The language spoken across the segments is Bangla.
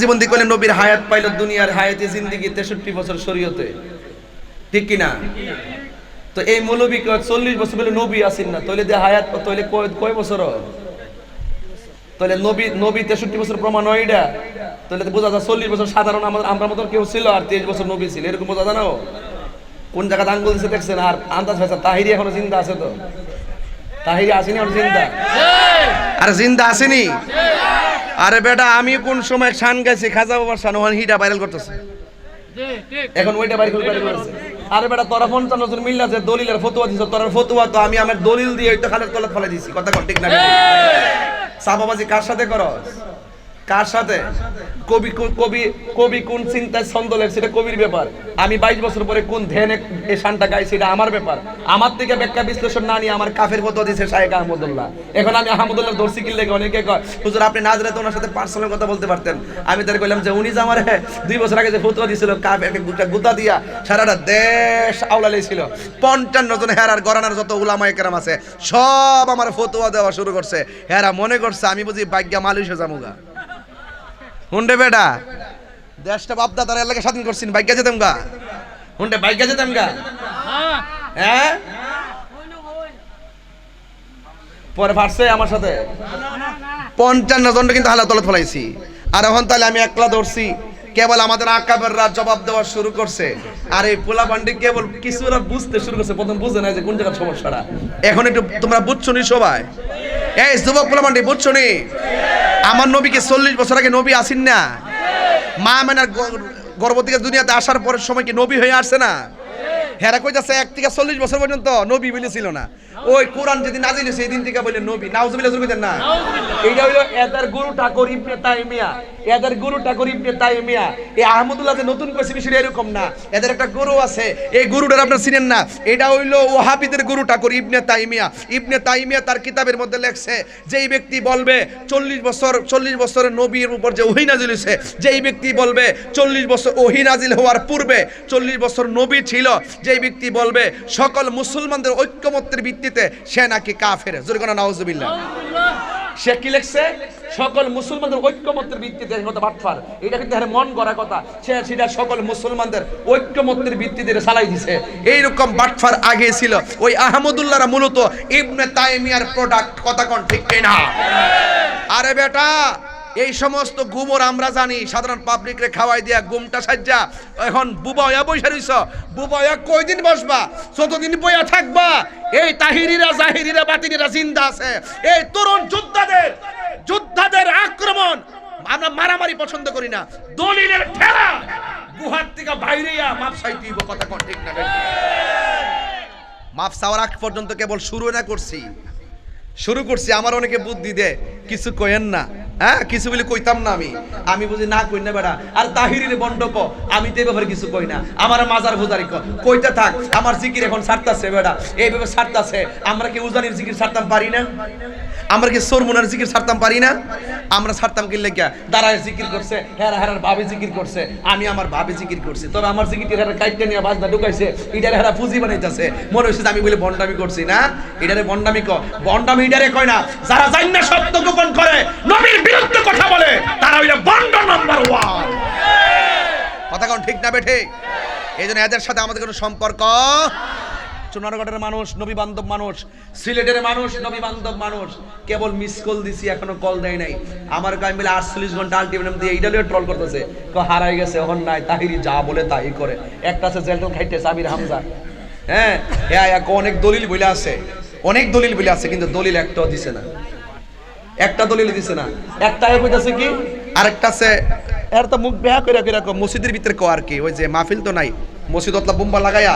জীবন করলেন নবীর হায়াত পাইল দুনিয়ার হায়াতে জিন্দিগি তেষট্টি বছর শরীয়তে। ঠিক কি না তো এই মৌলবী চল্লিশ বছর বলে নবী আসেন না তৈলে দিয়ে হায়াত তৈলে কয়- কয় বছর তাহলে নবী নবী তেষট্টি বছর প্রমাণ হয় এটা। তাহলে তো বোঝা যায় চল্লিশ বছর সাধারণ আমাদের আমরা মতন কেউ ছিল আর তেইশ বছর নবী ছিল এরকম বোঝা যায় না কোন জায়গায় আঙ্গুল দিচ্ছে দেখছেন? আর আন্দাজ হয়েছে তাহিরি এখনও জিন্দা আছে তো? তাহিরি আসেনি এখন জিন্দা? আর জিন্দা আসেনি? আরে বেটা আমি কোন সময় শান গেছি খাজা বাবার শান ওখানে হিটা ভাইরাল করতেছে। এখন ওইটা আরে বেটা তোরা পঞ্চান্ন জন মিল্লা যে দলিলের ফতুয়া দিছ তোর ফতুয়া তো আমি আমার দলিল দিয়ে ওই তো খালের তলা ফেলে দিছি। কথা ঠিক না সাবাবাজি কার সাথে করস? কার সাথে? কবি কবি কবি কোন চিন্তায় ছন্দ লেখ সেটা কবির ব্যাপার। আমি বাইশ বছর পরে কোন ধ্যানে এই শানটা গাই সেটা আমার ব্যাপার। আমার থেকে ব্যাখ্যা বিশ্লেষণ না নিয়ে আমার কাফের ফতো দিছে শাহেক আহমদুল্লাহ। এখন আমি আহমদুল্লাহ দর্শি কিনলে অনেকে কয়, হুজুর, আপনি না জানলে তো ওনার সাথে পার্সোনাল কথা বলতে পারতেন। আমি তার কইলাম যে, উনি যে আমার দুই বছর আগে যে ফতুয়া দিছিল, কাফের গুটা গুতা দিয়া সারাটা দেশ আওলালে ছিল পঞ্চান্ন জন হেরার গরানার যত উলামায়ে কেরাম আছে, সব আমার ফতুয়া দেওয়া শুরু করছে। হেরা মনে করছে, আমি বুঝি ভাগ্যা মালুষে জামুগা হুন্ডে বেটা দেশটা বাপদা তার এলাকা স্বাধীন করছেন বাইকে যেতাম গা। হুন্ডে, বাইকে যেতাম গা। হ্যাঁ? পরে ফাটছে আমার সাথে। পঞ্চান্ন জনটা কিন্তু হালা তলে ফলাইছি। আর এখন তাহলে আমি একলা ধরছি। কেবল আমাদের আকাবেররা জবাব দেওয়া শুরু করছে। আর এই পোলা পান্ডি কেবল কিছুরা বুঝতে শুরু করছে। প্রথম বুঝে না যে কোন জায়গার সমস্যাটা। এখন একটু তোমরা বুঝছ নি সবাই? এই যুবক পোলা পান্ডি বুঝছ নি? আমার নবীকে চল্লিশ বছর আগে নবী আসেন না। মা মেনার গর্ভতী দুনিয়াতে আসার পরের সময় কি নবী হয়ে আসছে না? হেরা কইতাছে, এক থেকে চল্লিশ বছর পর্যন্ত নবী বলেছিল না। ওই কোরআন যেদিন নাজিল এই দিন থেকে বলে নবী। নাউজুবিল্লাহ কইতেন না। এইটা হইল এদের গুরু ঠাকুর ইবনে তাইমিয়া। এদের গুরু ঠাকুর ইবনে তাইমিয়া। এই আহমদুল্লাহ যে নতুন কইছে বিষয় এরকম না। এদের একটা গুরু আছে। এই গুরুটার আপনারা চিনেন না? এটা হইল ওহাবিদের গুরু ঠাকুর ইবনে তাইমিয়া। ইবনে তাইমিয়া তার কিতাবের মধ্যে লেখছে যেই ব্যক্তি বলবে চল্লিশ বছর চল্লিশ বছরের নবীর উপর যে ওহি নাজিল হয়েছে যেই ব্যক্তি বলবে চল্লিশ বছর ওহি নাজিল হওয়ার পূর্বে চল্লিশ বছর নবী ছিল যেই ব্যক্তি বলবে সকল মুসলমানদের ঐক্যমত্যের ভিত্তিতে সে নাকি কাফের। জোরগানা নাউজুবিল্লাহ। সে কি লেখছে? সকল মুসলমানদের ঐক্যমত্যের ভিত্তিতে কথা বাটফার। এটা কিন্তু মন গড়া কথা। সে সেটা সকল মুসলমানদের ঐক্যমত্যের ভিত্তিতে চালাই দিছে। এইরকম বাটফার আগে ছিল। ওই আহমদুল্লাহরা মূলত ইবনে তাইমিয়ার প্রোডাক্ট কথা কোন ঠিক না আরে বেটা এই সমস্ত গুমর আমরা জানি, সাধারণ পাবলিকরে খাওয়াই দিয়া গুমটা সাজ্জা। এখন বুবায়া বৈশা রইছ। বুবায়া কয়দিন বসবা? যতদিন বইয়া থাকবা? এই তাহিরিরা, জাহিরিরা বাতিনিরা জিন্দা আছে। এই তরুণ যোদ্ধাদের যোদ্ধাদের আক্রমণ আমরা মারামারি পছন্দ করি না। দলিলের ঠেলা! গুহার থেকে বাইরেয়া মাপ সাইতিব কথা কোন ঠিক না? মাপ চাওয়ার আগ পর্যন্ত কেবল শুরু না করছি। শুরু করছি, আমার অনেকে বুদ্ধি দে কিছু কয়েন না। হ্যাঁ কিছু বলে কইতাম না আমি। আমি বুঝি না কই না বেড়া। আর তাহিরির ক, আমি তো ব্যাপারে কিছু কই না। আমার মাজার ক, কইতে থাক, আমার জিকির এখন সারতাছে বেড়া। এইভাবে সারতাছে। আমরা কি উজানির জিকির সারতাম পারি না? আমরা কি সরমুনার জিকির সারতাম পারি না? আমরা ছাড়তাম কি লেগা দাঁড়ায় জিকির করছে, হেরা হেরার ভাবে জিকির করছে, আমি আমার ভাবে জিকির করছি। তবে আমার জিকির হেরা কাইটটা নিয়ে বাজনা ঢুকাইছে, এটারে হেরা পুঁজি বানাইতেছে। মনে হচ্ছে আমি বলে বন্ডামি করছি, না? এটারে বন্ডামি ক বন্ডামি এটারে কয় না, যারা জান না সত্য গোপন করে, নবীর বিরুদ্ধে কথা বলে, তারা হইলে বন্ড নাম্বার ওয়ান কথা কোন ঠিক না বেঠে এই জন্য এদের সাথে আমাদের কোনো সম্পর্ক চুনারগড়ের মানুষ নবী বান্ধব মানুষ, সিলেটের মানুষ নবী বান্ধব মানুষ। কেবল মিস কল দিছি, এখনও কল দেয় নাই। আমার গায়ে মিলে আটচল্লিশ ঘণ্টা আলটিমেটাম দিয়ে এইটা ট্রল করতেছে। হারাই গেছে এখন নাই, তাহিরি যা বলে তাই করে। একটা আছে জেলটল খাইতে সাবির হামজা। হ্যাঁ হ্যাঁ অনেক দলিল বলে আছে। অনেক দলিল বলে আছে, কিন্তু দলিল একটাও দিছে না। একটা দলিল দিছে না। একটা কইতাছে কি? আরেকটা আছে, এর তো মুখ বেহা করে মসজিদের ভিতরে কো আর কি? ওই যে মাহফিল তো নাই। মসজিদ অতলা বুম্বা লাগায়া,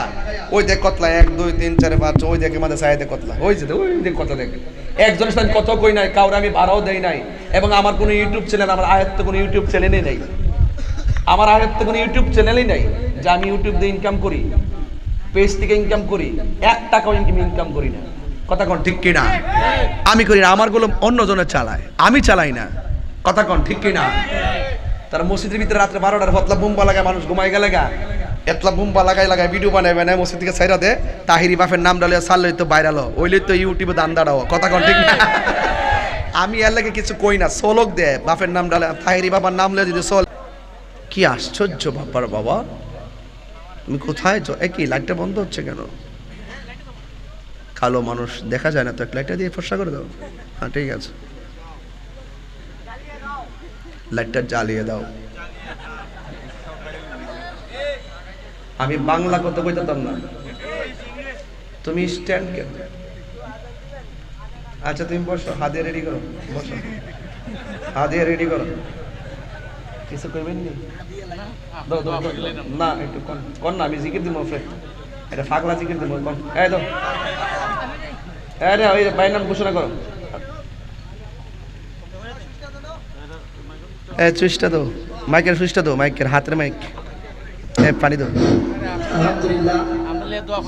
ওই দেখ কতলা, এক, দুই, তিন, চার, পাঁচ, ওই দেখে মাঝে দেখ কতলা। ওই যে, ওই দেখ কত দেখ একজনের সাথে কত কই নাই, কাউরে আমি ভাড়াও দেই নাই। এবং আমার কোনো ইউটিউব চ্যানেল আমার আয়ত্ত কোনো ইউটিউব চ্যানেলই নাই। আমার আয়ত্ত কোনো ইউটিউব চ্যানেলই নাই যে আমি ইউটিউব দিয়ে ইনকাম করি পেজ থেকে ইনকাম করি, এক টাকাও ইনকাম করি না। কথা কন ঠিক কিনা? আমি করি না, আমারগুলো অন্যজনের চালায়, আমি চালাই না। কথা কন ঠিক কিনা? তার মসজিদের ভিতরে রাত্রে বারোটার হতলা বুম্বা লাগায়, মানুষ ঘুমাই গেলে গা। এতলা বুম্বা লাগাই লাগাই ভিডিও বানাই বানাই মসজিদ থেকে ছাইরা দে। তাহিরি বাফের নাম ডালে সারলে তো বাইরালো ওইলে তো ইউটিউবে দান দাঁড়াও কথা কন ঠিক না? আমি এর লাগে কিছু কই না। সোলক দে, বাপের নাম ডালে। তাহিরি বাবার নাম লে যদি সোল কি আশ্চর্য ব্যাপার বাবা। তুমি কোথায় চ- এ কি লাইটটা বন্ধ হচ্ছে কেন? কালো মানুষ, দেখা যায় না তো? এক লাইটটা দিয়ে ফর্সা করে দাও। হ্যাঁ ঠিক আছে। লাইটটা জ্বালিয়ে দাও। আমি বাংলা কথা কইতাম না। তুমি স্ট্যান্ড কেন? আচ্ছা তুমি বসো, হাতে রেডি করো, বসো। হাতে রেডি করো। কিছু করবেন নি? একটু কন কন না, আমি জিকির দিব ফ্রেন্ড এটা ফাগলা জিকির দিব কন। এই দাও। এই রে, ওই বাইর নাম ঘোষণা করো। এ সুইচটা দাও। মাইকের সুইচটা দাও, মাইকের হাতের মাইক। পানি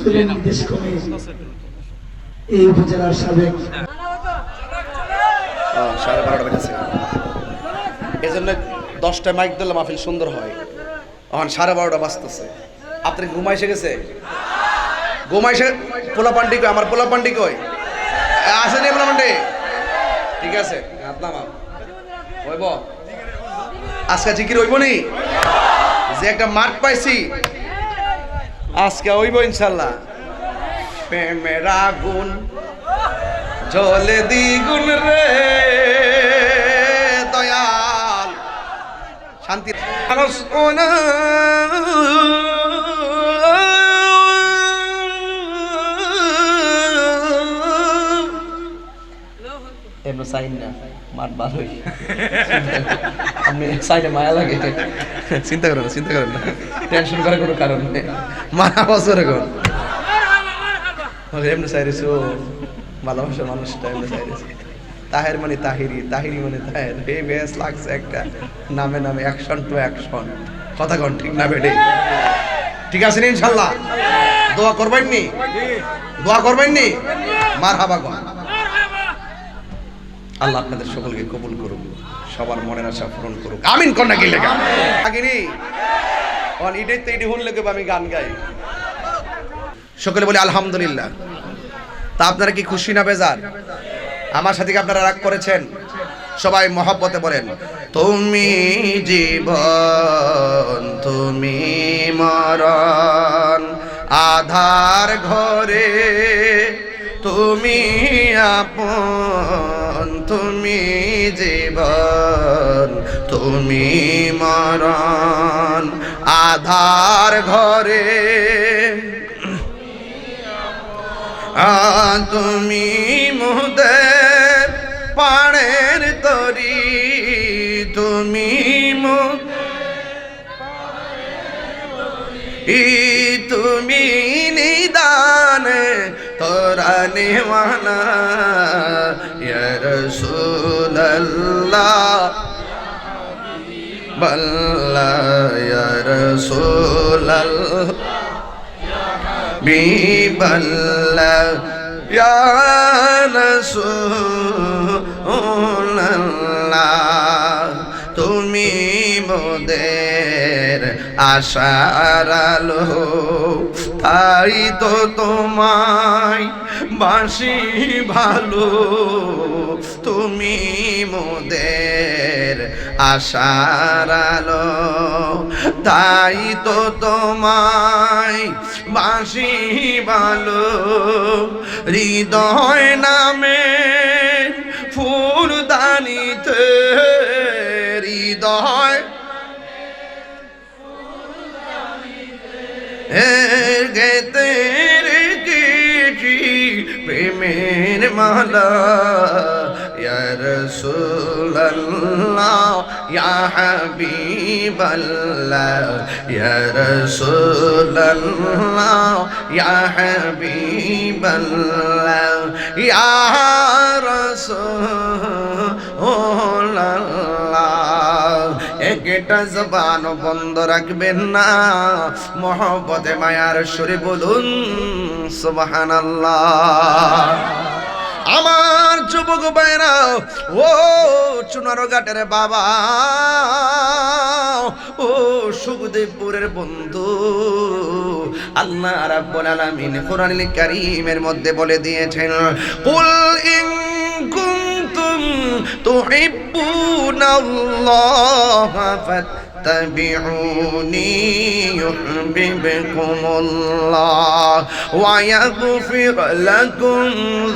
সুরের নির্দেশ ক্রমে এই উপজেলার সাবেক সাড়ে বারোটা বেজেছে। এই জন্য দশটা মাইক দিলে মাহফিল সুন্দর হয়। এখন সাড়ে বারোটা বাজতেছে। আপনার কি ঘুমাই এসে গেছে? ঘুমাই এসে পোলা পান্ডি কই? আমার পোলা পান্ডি কই? আসেনি পোলা পান্ডি? ঠিক আছে আপনার হইব? আজকে জিকির হইব নি? যে একটা মাঠ পাইছি। আজকে হইব ইনশাল্লাহ। প্রেমের আগুন জলে দ্বিগুণ রে, দয়াল। শান্তি। এমন সাইন না মাঠ ভালোই। আপনি সাইনে মায়া লাগে। চিন্তা করেন না চিন্তা করেন না। টেনশন করার কোনো কারণ নেই। মারা বছর এখন। এমনি চাইরেছে ও ভালোবাসার মানুষটা এমনি চাইরেছে তাহের মানে তাহিরি তাহিরি মানে তাহের। হে বেশ লাগছে একটা নামে নামে অ্যাকশন টু অ্যাকশন কথা কন ঠিক না বেডে ঠিক আছে নি ইনশাল্লাহ? দোয়া করবেন নি দোয়া করবেন নি মার হাবা আল্লাহ আপনাদের সকলকে কবুল করুক সবার মনের আশা পূরণ করুক। আমিন কন্যা কি লেগা আগিনি অন ইডের তো ইডি হুন লেগে আমি গান গাই। সকলে বলি আলহামদুলিল্লাহ। তা আপনারা কি খুশি না বেজার? আমার সাথে কি আপনারা রাগ করেছেন? সবাই মহব্বতে বলেন তুমি জীবন তুমি মরণ আধার ঘরে তুমি আপন তুমি জীবন, তুমি মরণ। আধার ঘরে তুমি মুদের পাড়ের তরি। তুমি ই, তুমি নিদান তোরা নিওয়ানা ইয়া রাসূলুল্লাহ বল্লা ইয়া রাসূলুল্লাহ বিবল্লা ইয়া রাসূলুল্লাহ তুমি মোদের আশার আলো, তাই তো তোমায় বাসি ভালো, তুমি মোদের আশার আলো। তাই তো তোমায় বাসি ভালো, হৃদয় নামে ফুলদানিতে, হৃদয় এর প্রেমের মালা, ইয়া রাসূলুল্লাহ, ইয়া হাবিবাল্লাহ, ইয়া রাসূলুল্লাহ, ইয়া হাবিবাল্লাহ, ইয়া রাসূলুল্লাহ। একটা জবান বন্ধ রাখবেন না, মহব্বতে, মায়ার সুরে বলুন, সুবহানাল্লাহ। আমার যুবক বাইরা ও চুনারো ঘাটের বাবা, ও সুখদেবপুরের বন্ধু, আল্লাহ রাব্বুল আলামিন কোরআনুল কারীমের মধ্যে বলে দিয়েছেন, কুল ইন কুনতুম তুহিব্বুনাল্লাহ ফাত فاتبعوني يحببكم الله ويغفر لكم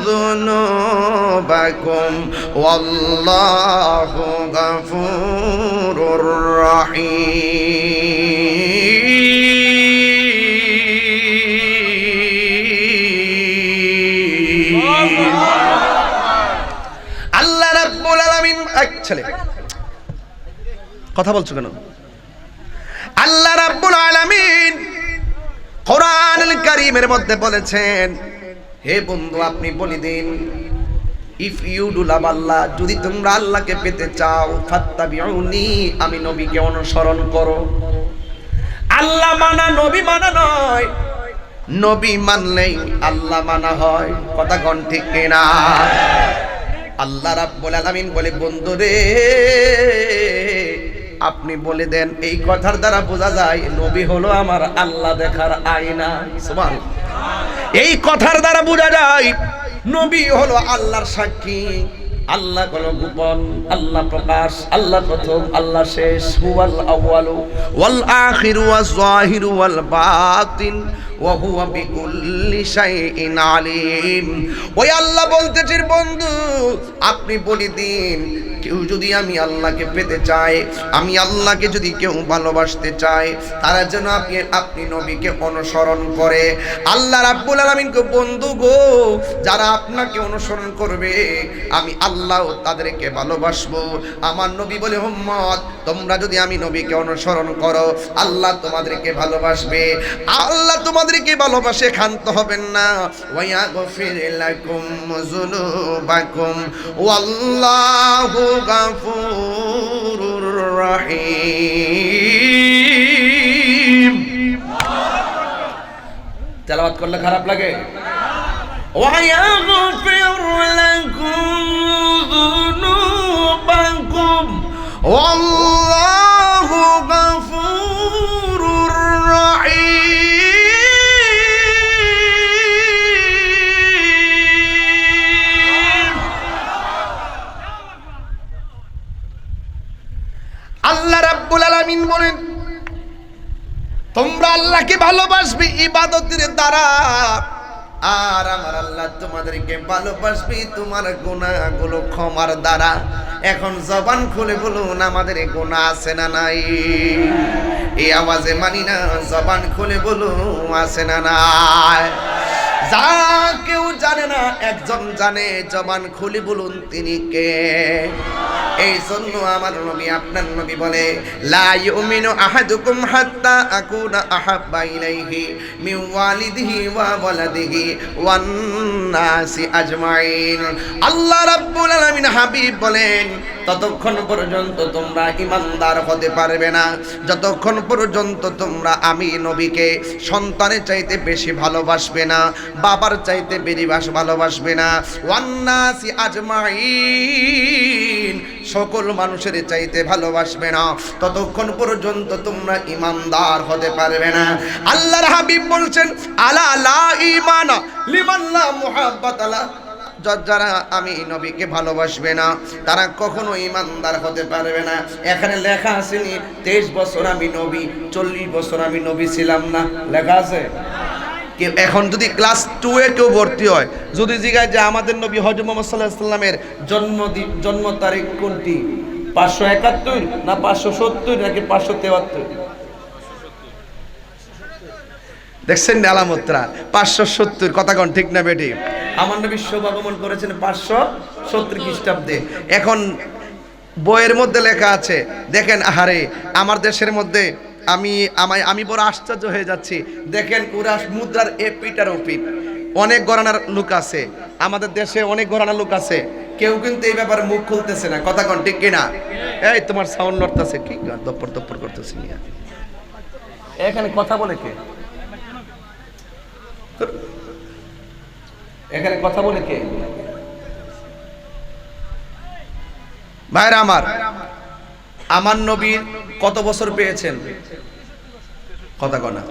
ذنوبكم والله غفور رحيم আল্লাহ রাব্বুল আলামিন এক ছেলে কথা বলছো কেন? আল্লাহ রাব্বুল আলামিন কোরআনুল কারীমের মধ্যে বলেছেন, হে বন্ধু, আপনি বলে দিন ইফ ইউ ডু লাভ আল্লাহ যদি তোমরা আল্লাহকে পেতে চাও, ফাত্তাবিউনি, আমি নবীকে অনুসরণ করো। আল্লাহ মানা, নবী মানা নয়। নবী মানলেই আল্লাহ মানা হয়। কথা কোন ঠিক কিনা? আল্লাহ রাব্বুল আলামিন বলে বন্ধু রে আপনি বলে দেন, এই কথার দ্বারা বোঝা যায়, নবী হলো আমার আল্লাহ দেখার আয়না। সুবহান। এই কথার দ্বারা বোঝা যায়, নবী হলো আল্লাহর সাক্ষী। আল্লাহ কোন গোপন, আল্লাহ প্রকাশ, আল্লাহ প্রথম, আল্লাহ শেষ, হুয়াল আউয়ালু, ওয়াল আখিরু ওয়াজ জাহিরু ওয়াল বাতিন, ওয়া হুয়া বিকুল্লি শাইইন আলিম। ওই আল্লাহ বলতেছেন, বন্ধু, আপনি বলে দিন কেউ যদি আমি আল্লাহকে পেতে চায়, আমি আল্লাহকে যদি কেউ ভালোবাসতে চায়, তারা যেন আপনি আপনি নবীকে অনুসরণ করে। আল্লাহ রাব্বুল আলামিনকে বন্ধু গো, যারা আপনাকে অনুসরণ করবে, আমি আল্লাহ তাদেরকে ভালোবাসবো। আমার নবী বলে মোহাম্মদ তোমরা যদি আমি নবীকে অনুসরণ করো, আল্লাহ তোমাদেরকে ভালোবাসবে। আল্লাহ তোমাদেরকে ভালোবাসে, ক্ষান্ত হবেন না। ওয়া গফির লাকুম যুনুবাকুম। ওয়াল্লাহু গাফুরুর রহিম তেলাওয়াত করলে খারাপ লাগে ويغفر لكم ذنوبكم والله আল্লাহকে ভালোবাসবে, ইবাদতের দ্বারা। আর আমার আল্লাহ তোমাদেরকে ভালোবাসবি, তোমার গুণাগুলো ক্ষমার দ্বারা। এখন জবান খুলে বলুন, আমাদের গোনা আছে না নাই? এই আওয়াজে মানি না, জবান খুলে বলুন, আছে না নাই? যা কেউ জানে না, একজন জানে জবান খুলে বলুন তিনি কে। এই জন্য আমার নবী, আপনার নবী বলে, লা ইউমিনু আহাদুকুম হাত্তা আকুনা আহাব্বা ইলাইহি মিন ওয়ালিদিহি ওয়া ওয়ালাদিহি ওয়ান নাসি আজমাইন। আল্লাহ রাব্বুল আলামিন হাবিব বলেন, ততক্ষণ পর্যন্ত তোমরা ইমানদার হতে পারবে না। যতক্ষণ পর্যন্ত তোমরা আমি নবীকে সন্তানের চাইতে বেশি ভালোবাসবে না বাবার চাইতে বেরিবাস ভালোবাসবে না। ওয়ান্নাসি আজমাইন, সকল মানুষের চাইতে ভালোবাসবে না। ততক্ষণ পর্যন্ত তোমরা ইমানদার হতে পারবে না। আল্লাহর হাবিব বলছেন, আলা লা ইমানা লিমাল্লা মুহাব্বাত আলা যারা আমি নবীকে ভালোবাসবে না, তারা কখনো ইমানদার হতে পারবে না। এখানে লেখা আসেনি তেইশ বছর আমি নবী, চল্লিশ বছর আমি নবী ছিলাম না। লেখা আছে? এখন যদি ক্লাস টু এ কেউ ভর্তি হয়, যদি জিজ্ঞাসা যে আমাদের নবী হজ মোহাম্মদ সাল্লাহ সাল্লামের জন্ম জন্ম তারিখ কোনটি? পাঁচশো একাত্তর না পাঁচশো সত্তর নাকি পাঁচশো তেয়াত্তর দেখছেন আলামতরা? পাঁচশো সত্তর, কথা কন ঠিক না বেটি? আমার নবী শুভ আগমন করেছেন পাঁচশো সত্তর খ্রিস্টাব্দে। এখন বইয়ের মধ্যে লেখা আছে, দেখেন আহারে, আমার দেশের মধ্যে আমি আমায় আমি বড় আশ্চর্য হয়ে যাচ্ছি। দেখেন ওরা মুদ্রার এ পিট আর ও পিট অনেক গড়ানার লোক আছে। আমাদের দেশে অনেক গড়ানার লোক আছে। কেউ কিন্তু এই ব্যাপারে মুখ খুলতেছে না। কথা কন, ঠিক কিনা? এই, তোমার সাউন্ড নড়তেছে। কি দপ্পর দপ্পর করতেছে এখানে কথা বলে কে? এখানে কথা বলে কে? ভাইরা আমার আমার নবীর কত বছর পেয়েছেন? কথা কনা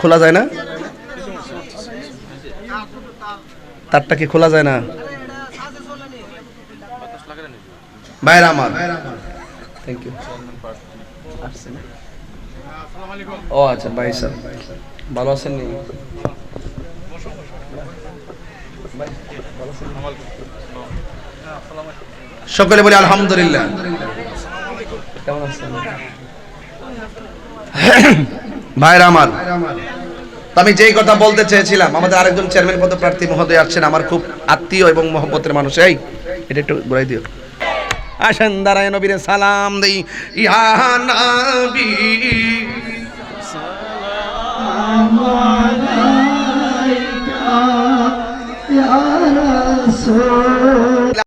খোলা যায় না? তারটা কি খোলা যায় না? বাইরে আমার। থ্যাংক ইউ ও আচ্ছা ভাই স্যার। ভালো আছেন নি? সকলে বলি আলহামদুলিল্লাহ। ভাইরা আমার আমি যেই কথা বলতে চেয়েছিলাম, আমাদের আরেকজন চেয়ারম্যান পদ প্রার্থী মহোদয় আসছেন আমার খুব আত্মীয় এবং মহব্বতের মানুষ। এই, এটা একটু ঘুরাই দিও। আসেন, দাঁড়ায় নবীরে সালাম দেই। ইয়া নবী। রাসূল।